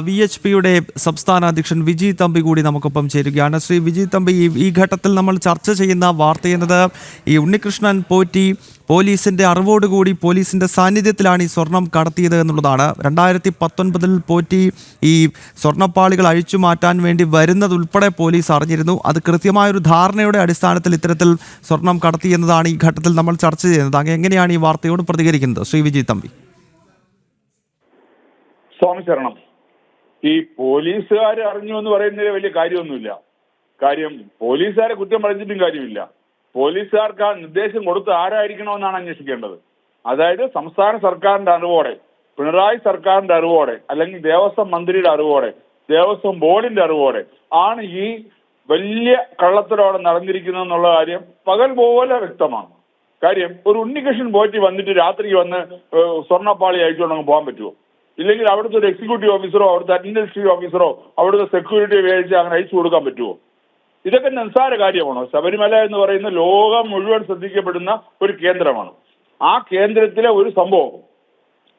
V H പിയുടെ സംസ്ഥാന അധ്യക്ഷൻ വിജി തമ്പി കൂടി നമുക്കൊപ്പം ചേരുകയാണ്. ശ്രീ വിജി തമ്പി ഈ- ഘട്ടത്തിൽ നമ്മൾ ചർച്ച ചെയ്യുന്ന വാർത്ത എന്നത് ഈ ഉണ്ണികൃഷ്ണൻ പോറ്റി പോലീസിന്റെ അറിവോടുകൂടി പോലീസിന്റെ സാന്നിധ്യത്തിലാണ് ഈ സ്വർണം കടത്തിയത് എന്നുള്ളതാണ്. രണ്ടായിരത്തി പത്തൊൻപതിൽ പോറ്റി ഈ സ്വർണപ്പാളികൾ അഴിച്ചു മാറ്റാൻ വേണ്ടി വരുന്നതുൾപ്പെടെ പോലീസ് അറിഞ്ഞിരുന്നു. അത് കൃത്യമായൊരു ധാരണയുടെ അടിസ്ഥാനത്തിൽ ഇത്തരത്തിൽ സ്വർണം കടത്തി എന്നതാണ് ഈ ഘട്ടത്തിൽ നമ്മൾ ചർച്ച ചെയ്യുന്നത്. അങ്ങ് എങ്ങനെയാണ് ഈ വാർത്തയോട് പ്രതികരിക്കുന്നത്? ശ്രീ വിജി തമ്പി. സ്വാമി ശരണം. ഈ പോലീസുകാർ അറിഞ്ഞു എന്ന് പറയുന്നതിൽ വലിയ കാര്യമൊന്നുമില്ല. കാര്യം പോലീസുകാരെ കുറ്റം പറഞ്ഞിട്ടും കാര്യമില്ല. പോലീസുകാർക്ക് ആ നിർദ്ദേശം കൊടുത്ത് ആരായിരിക്കണമെന്നാണ് അന്വേഷിക്കേണ്ടത്. അതായത് സംസ്ഥാന സർക്കാരിന്റെ അറിവോടെ പിണറായി സർക്കാരിന്റെ അറിവോടെ അല്ലെങ്കിൽ ദേവസ്വം മന്ത്രിയുടെ അറിവോടെ ദേവസ്വം ബോർഡിന്റെ അറിവോടെ ആണ് ഈ വലിയ കള്ളത്തരോടെ നടന്നിരിക്കുന്നതെന്നുള്ള കാര്യം പകൽ പോലെ വ്യക്തമാണ്. കാര്യം ഒരു ഉണ്ണികൃഷ്ണൻ പോറ്റി വന്നിട്ട് രാത്രി വന്ന് സ്വർണപ്പാളി അയച്ചുകൊണ്ടങ്ങ് പോകാൻ പറ്റുമോ? ഇല്ലെങ്കിൽ അവിടുത്തെ ഒരു എക്സിക്യൂട്ടീവ് ഓഫീസറോ അവിടുത്തെ അഡ്മിനിസ്ട്രേറ്റീവ് ഓഫീസറോ അവിടുത്തെ സെക്യൂരിറ്റി വേഴ്ച അങ്ങനെ അയച്ചു കൊടുക്കാൻ പറ്റുമോ? ഇതൊക്കെ നിസ്സാര കാര്യമാണോ? ശബരിമല എന്ന് പറയുന്ന ലോകം മുഴുവൻ ശ്രദ്ധിക്കപ്പെടുന്ന ഒരു കേന്ദ്രമാണ്. ആ കേന്ദ്രത്തിലെ ഒരു സംഭവം.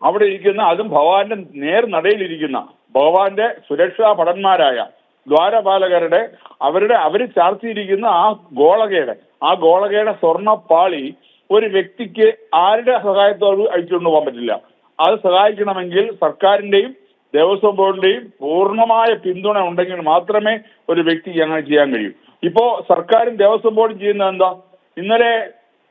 അവിടെ ഇരിക്കുന്ന അതും ഭഗവാന്റെ നേർ നടയിലിരിക്കുന്ന ഭഗവാന്റെ സുരക്ഷാ ഭടന്മാരായ ദ്വാരപാലകരുടെ അവരുടെ അവർ ചാർത്തിയിരിക്കുന്ന ആ ഗോളകയുടെ ആ ഗോളകയുടെ സ്വർണ പാളി ഒരു വ്യക്തിക്ക് ആരുടെ സഹായത്തോട് അഴിച്ചുകൊണ്ട് പോകാൻ പറ്റില്ല? അത് സഹായിക്കണമെങ്കിൽ സർക്കാരിന്റെയും ദേവസ്വം ബോർഡിന്റെയും പൂർണമായ പിന്തുണ ഉണ്ടെങ്കിൽ മാത്രമേ ഒരു വ്യക്തിക്ക് അങ്ങനെ ചെയ്യാൻ കഴിയൂ. ഇപ്പോ സർക്കാരും ദേവസ്വം ബോർഡും ചെയ്യുന്നത് എന്താ? ഇന്നലെ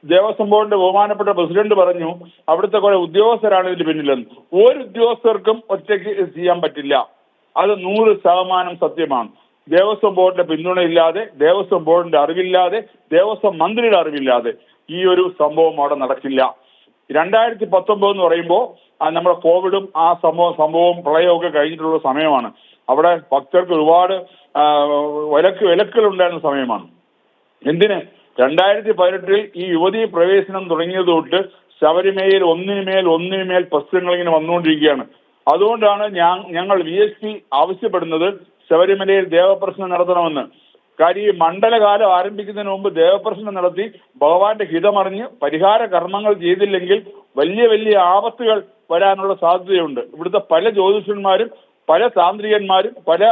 ദേവസ്വം ബോർഡിന്റെ ബഹുമാനപ്പെട്ട പ്രസിഡന്റ് പറഞ്ഞു അവിടുത്തെ കുറെ ഉദ്യോഗസ്ഥരാണ് ഇതിന് പിന്നിലെന്ന്. ഒരു ഉദ്യോഗസ്ഥർക്കും ഒറ്റയ്ക്ക് ചെയ്യാൻ പറ്റില്ല. അത് നൂറ് ശതമാനം സത്യമാണ്. ദേവസ്വം ബോർഡിന്റെ പിന്തുണയില്ലാതെ ദേവസ്വം ബോർഡിന്റെ അറിവില്ലാതെ ദേവസ്വം മന്ത്രിയുടെ അറിവില്ലാതെ ഈ ഒരു സംഭവം അവിടെ നടക്കില്ല. രണ്ടായിരത്തി പത്തൊമ്പത് എന്ന് പറയുമ്പോൾ നമ്മുടെ കോവിഡും ആ സംഭവം സംഭവവും പ്രളയവും ഒക്കെ കഴിഞ്ഞിട്ടുള്ള സമയമാണ്. അവിടെ ഭക്തർക്ക് ഒരുപാട് വിലക്ക് വിലക്കുകൾ ഉണ്ടായിരുന്ന സമയമാണ്. എന്തിന്? രണ്ടായിരത്തി പതിനെട്ടിൽ ഈ യുവതി പ്രവേശനം തുടങ്ങിയത് തൊട്ട് ശബരിമലയിൽ ഒന്നിനുമേൽ ഒന്നിനുമേൽ പ്രശ്നങ്ങൾ ഇങ്ങനെ വന്നുകൊണ്ടിരിക്കുകയാണ്. അതുകൊണ്ടാണ് ഞങ്ങൾ വി എസ് പി ആവശ്യപ്പെടുന്നത് ശബരിമലയിൽ ദേവപ്രശ്നം നടത്തണമെന്ന്. കാര്യം ഈ മണ്ഡലകാലം ആരംഭിക്കുന്നതിന് മുമ്പ് ദേവപ്രശ്നം നടത്തി ഭഗവാന്റെ ഹിതമറിഞ്ഞ് പരിഹാര കർമ്മങ്ങൾ ചെയ്തില്ലെങ്കിൽ വലിയ വലിയ ആപത്തുകൾ വരാനുള്ള സാധ്യതയുണ്ട്. ഇവിടുത്തെ പല ജ്യോതിഷന്മാരും പല താന്ത്രികന്മാരും പല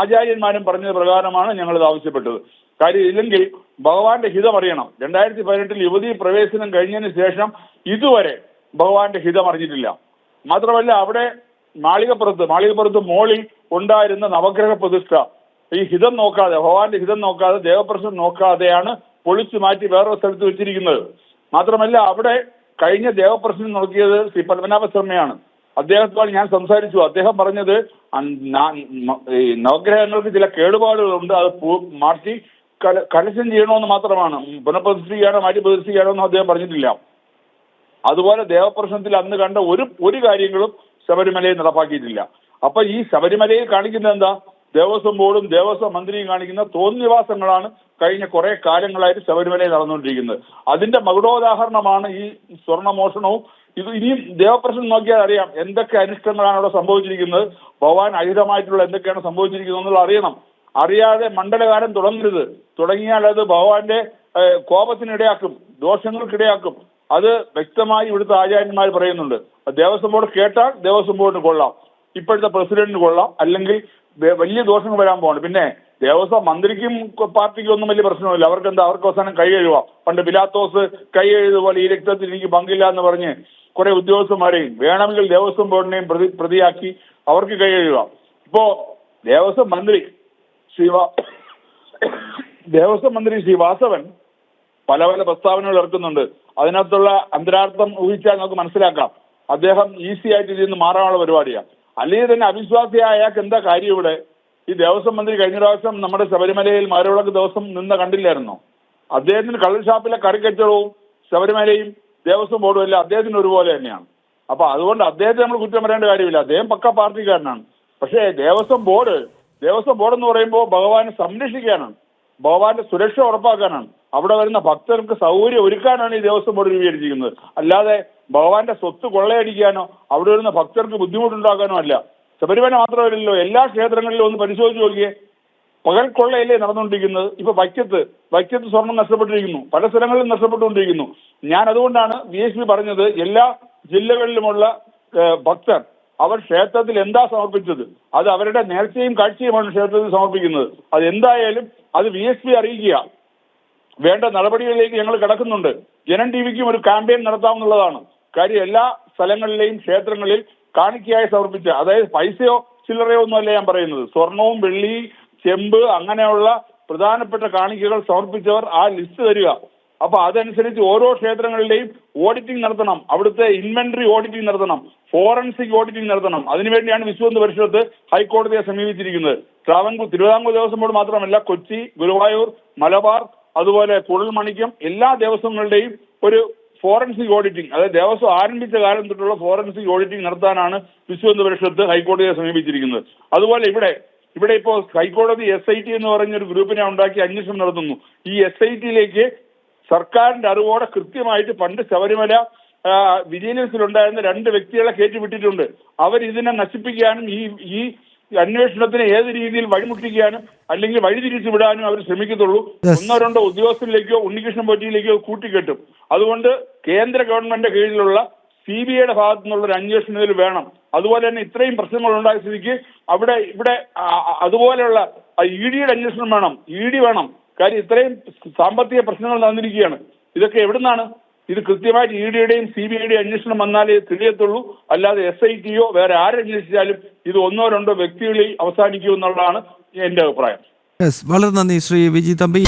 ആചാര്യന്മാരും പറഞ്ഞത് പ്രകാരമാണ് ഞങ്ങൾ ഇത് ആവശ്യപ്പെട്ടത്. കാര്യം ഇല്ലെങ്കിൽ ഭഗവാന്റെ ഹിതം അറിയണം രണ്ടായിരത്തി പതിനെട്ടിൽ യുവതി പ്രവേശനം കഴിഞ്ഞതിന് ശേഷം ഇതുവരെ ഭഗവാന്റെ ഹിതം അറിഞ്ഞിട്ടില്ല മാത്രമല്ല അവിടെ മാളികപ്പുറത്ത് മാളികപ്പുറത്ത് മോളിൽ ഉണ്ടായിരുന്ന നവഗ്രഹ പ്രതിഷ്ഠ ഈ ഹിതം നോക്കാതെ ഭഗവാന്റെ ഹിതം നോക്കാതെ ദേവപ്രശ്നം നോക്കാതെയാണ് പൊളിച്ചു മാറ്റി വേറൊരു സ്ഥലത്ത് വെച്ചിരിക്കുന്നത്. മാത്രമല്ല അവിടെ കഴിഞ്ഞ ദേവപ്രശ്നം നോക്കിയത് ശ്രീ പത്മനാഭ ശർമ്മയാണ് അദ്ദേഹത്തോട് ഞാൻ സംസാരിച്ചു. അദ്ദേഹം പറഞ്ഞത് നവഗ്രഹങ്ങൾക്ക് ചില കേടുപാടുകളുണ്ട്. അത് മാറ്റി കല- കലശം ചെയ്യണമെന്ന് മാത്രമാണ്. പുനഃപ്രതിഷ്ഠിക്കുകയാണോ മാറ്റി പ്രതിഷ്ഠിക്കുകയാണോ അദ്ദേഹം പറഞ്ഞിട്ടില്ല. അതുപോലെ ദേവപ്രശ്നത്തിൽ അന്ന് കണ്ട ഒരു ഒരു കാര്യങ്ങളും ശബരിമലയിൽ നടപ്പാക്കിയിട്ടില്ല. അപ്പൊ ഈ ശബരിമലയിൽ കാണിക്കുന്നത് എന്താ? ദേവസ്വം ബോർഡും ദേവസ്വം മന്ത്രിയും കാണിക്കുന്ന തോന്നിവാസങ്ങളാണ് കഴിഞ്ഞ കുറെ കാലങ്ങളായിട്ട് ശബരിമലയിൽ നടന്നുകൊണ്ടിരിക്കുന്നത്. അതിന്റെ മകുടോദാഹരണമാണ് ഈ സ്വർണമോഷണവും ഇത് ഇനിയും ദേവപ്രശ്നം നോക്കിയാൽ അറിയാം എന്തൊക്കെ അനിഷ്ടങ്ങളാണ് അവിടെ സംഭവിച്ചിരിക്കുന്നത്. ഭഗവാൻ അഹിതമായിട്ടുള്ള എന്തൊക്കെയാണ് സംഭവിച്ചിരിക്കുന്നത് എന്നുള്ളത് അറിയണം. അറിയാതെ മണ്ഡലകാലം തുടങ്ങരുത്. തുടങ്ങിയാൽ അത് ഭഗവാന്റെ കോപത്തിനിടയാക്കും ദോഷങ്ങൾക്കിടയാക്കും. അത് വ്യക്തമായി ഇവിടുത്തെ ആചാര്യന്മാർ പറയുന്നുണ്ട്. ദേവസ്വം ബോർഡ് കേട്ടാൽ ദേവസ്വം ബോർഡിന് കൊള്ളാം. ഇപ്പോഴത്തെ പ്രസിഡന്റിന് കൊള്ളാം. അല്ലെങ്കിൽ വലിയ ദോഷങ്ങൾ വരാൻ പോകുന്നുണ്ട് പിന്നെ ദേവസ്വം മന്ത്രിക്കും പാർട്ടിക്കും ഒന്നും വലിയ പ്രശ്നമില്ല അവർക്ക് എന്താ അവർക്ക് അവസാനം കൈ കഴുകാം പണ്ട് ബിലാത്തോസ് കൈ എഴുതുപോലെ ഈ രക്തത്തിൽ എനിക്ക് പങ്കില്ല എന്ന് പറഞ്ഞ് കുറെ ഉദ്യോഗസ്ഥന്മാരെയും വേണമെങ്കിൽ ദേവസ്വം ബോർഡിനെയും പ്രതി പ്രതിയാക്കി അവർക്ക് കൈ കഴുകാം ഇപ്പോ ദേവസ്വം മന്ത്രി ശിവ ദേവസ്വം മന്ത്രി ശ്രീ വാസവൻ പല പല പ്രസ്താവനകൾ ഇറക്കുന്നുണ്ട്. അതിനകത്തുള്ള അന്തരാർത്ഥം ഊഹിച്ചാൽ നമുക്ക് മനസ്സിലാക്കാം. അദ്ദേഹം ഈസി ആയിട്ട് ഇതിൽ നിന്ന് മാറാനുള്ള പരിപാടിയാണ്. അല്ലെങ്കിൽ തന്നെ അവിശ്വാസിയായ അയാൾക്ക് എന്താ കാര്യം ഇവിടെ? ഈ ദേവസ്വം മന്ത്രി കഴിഞ്ഞ പ്രാവശ്യം നമ്മുടെ ശബരിമലയിൽ മാരവിളക്ക് ദിവസം നിന്ന് കണ്ടില്ലായിരുന്നോ? അദ്ദേഹത്തിന് കള്ളുഷാപ്പിലെ കറി കച്ചവടവും ശബരിമലയും ദേവസ്വം ബോർഡും എല്ലാം അദ്ദേഹത്തിന് ഒരുപോലെ തന്നെയാണ്. അപ്പൊ അതുകൊണ്ട് അദ്ദേഹത്തെ നമ്മൾ കുറ്റം പറയേണ്ട കാര്യമില്ല. അദ്ദേഹം പക്ക പാർട്ടിക്കാരനാണ്. പക്ഷേ ദേവസ്വം ബോർഡ് ദേവസ്വം ബോർഡ് എന്ന് പറയുമ്പോൾ ഭഗവാനെ സംരക്ഷിക്കാനാണ് ഭഗവാന്റെ സുരക്ഷ ഉറപ്പാക്കാനാണ്. അവിടെ വരുന്ന ഭക്തർക്ക് സൗകര്യം ഒരുക്കാനാണ് ഈ ദേവസ്വം ബോർഡ് രൂപീകരിച്ചിരിക്കുന്നത്. അല്ലാതെ ഭഗവാന്റെ സ്വത്ത് കൊള്ളയടിക്കാനോ അവിടെ വരുന്ന ഭക്തർക്ക് ബുദ്ധിമുട്ടുണ്ടാക്കാനോ അല്ല. ശബരിമല മാത്രമല്ലല്ലോ എല്ലാ ക്ഷേത്രങ്ങളിലും ഒന്ന് പരിശോധിച്ച് നോക്കിയേ. പകൽ കൊള്ളയല്ലേ നടന്നുകൊണ്ടിരിക്കുന്നത്. ഇപ്പൊ വൈക്കത്ത് വൈക്കത്ത് സ്വർണം നഷ്ടപ്പെട്ടിരിക്കുന്നു. പല സ്ഥലങ്ങളിലും നഷ്ടപ്പെട്ടുകൊണ്ടിരിക്കുന്നു. ഞാൻ അതുകൊണ്ടാണ് വി എസ് പി പറഞ്ഞത് എല്ലാ ജില്ലകളിലുമുള്ള ഭക്തർ അവർ ക്ഷേത്രത്തിൽ എന്താ സമർപ്പിച്ചത്? അത് അവരുടെ നേർച്ചയും കാഴ്ചയുമാണ് ക്ഷേത്രത്തിൽ സമർപ്പിക്കുന്നത്. അത് എന്തായാലും അത് വി എസ് പി അറിയിക്കുക. വേണ്ട നടപടികളിലേക്ക് ഞങ്ങൾ കിടക്കുന്നുണ്ട്. ജനം ടി വിക്കും ഒരു ക്യാമ്പയിൻ നടത്താമെന്നുള്ളതാണ് കാര്യം എല്ലാ സ്ഥലങ്ങളിലെയും ക്ഷേത്രങ്ങളിൽ കാണിക്കയായി സമർപ്പിച്ച അതായത് പൈസയോ ചില്ലറയോ ഒന്നുമല്ല ഞാൻ പറയുന്നത്. സ്വർണവും വെള്ളി ചെമ്പ് അങ്ങനെയുള്ള പ്രധാനപ്പെട്ട കാണിക്കകൾ സമർപ്പിച്ചവർ ആ ലിസ്റ്റ് തരിക. അപ്പൊ അതനുസരിച്ച് ഓരോ ക്ഷേത്രങ്ങളിലെയും ഓഡിറ്റിംഗ് നടത്തണം. അവിടുത്തെ ഇൻവെന്ററി ഓഡിറ്റിംഗ് നടത്തണം. ഫോറൻസിക് ഓഡിറ്റിംഗ് നടത്തണം. അതിനുവേണ്ടിയാണ് വിശ്വന്ത് പരിഷത്ത് ഹൈക്കോടതിയെ സമീപിച്ചിരിക്കുന്നത്. ട്രാവൻകൂർ തിരുവിതാംകൂർ ദേവസ്വം ബോർഡ് മാത്രമല്ല കൊച്ചി ഗുരുവായൂർ മലബാർ അതുപോലെ കുഴൽമണിക്കം എല്ലാ ദേവസ്വങ്ങളുടെയും ഒരു ഫോറൻസിക് ഓഡിറ്റിംഗ് അതായത് ദേവസ്വം ആരംഭിച്ച കാലം തൊട്ടുള്ള ഫോറൻസിക് ഓഡിറ്റിംഗ് നടത്താനാണ് വിശ്വന്ത് പരിഷത്ത് ഹൈക്കോടതിയെ സമീപിച്ചിരിക്കുന്നത്. അതുപോലെ ഇവിടെ ഇവിടെ ഇപ്പോൾ ഹൈക്കോടതി എസ് ഐ ടി എന്ന് പറഞ്ഞ ഒരു ഗ്രൂപ്പിനെ ഉണ്ടാക്കി അന്വേഷണം നടത്തുന്നു. ഈ എസ് ഐ ടിയിലേക്ക് സർക്കാരിന്റെ അറിവോടെ കൃത്യമായിട്ട് പണ്ട് ശബരിമല വിജിലൻസിലുണ്ടായിരുന്ന രണ്ട് വ്യക്തികളെ കയറ്റിവിട്ടിട്ടുണ്ട്. അവർ ഇതിനെ നശിപ്പിക്കാനും ഈ ഈ അന്വേഷണത്തിന് ഏത് രീതിയിൽ വഴിമുട്ടിക്കാനും അല്ലെങ്കിൽ വഴിതിരിച്ചു വിടാനും അവർ ശ്രമിക്കത്തുള്ളൂ. ഒന്നോ രണ്ടോ ഉദ്യോഗസ്ഥരിലേക്കോ ഉണ്ണികൃഷ്ണൻ പൊറ്റിയിലേക്കോ കൂട്ടിക്കെട്ടും. അതുകൊണ്ട് കേന്ദ്ര ഗവൺമെന്റ് കീഴിലുള്ള സി ബി ഐയുടെ ഭാഗത്തു നിന്നുള്ള ഒരു അന്വേഷണം ഇതിൽ വേണം. അതുപോലെ തന്നെ ഇത്രയും പ്രശ്നങ്ങൾ ഉണ്ടായ സ്ഥിതിക്ക് അവിടെ ഇവിടെ അതുപോലെയുള്ള ഇ ഡിയുടെ അന്വേഷണം വേണം. ഇ ഡി വേണം. കാര്യം ഇത്രയും സാമ്പത്തിക പ്രശ്നങ്ങൾ നടന്നിരിക്കുകയാണ്. ഇതൊക്കെ എവിടുന്നാണ്? ഇത് കൃത്യമായിട്ട് ഇ ഡിയുടെയും സി ബി ഐയുടെയും അന്വേഷണം വന്നാലേ തെളിയത്തുള്ളൂ. അല്ലാതെ എസ് ഐ ടിയോ വേറെ ആരന്വേഷിച്ചാലും ഇത് ഒന്നോ രണ്ടോ വ്യക്തികളിൽ അവസാനിക്കൂ എന്നുള്ളതാണ് എന്റെ അഭിപ്രായം. വളരെ നന്ദി ശ്രീ വിജി തമ്പി.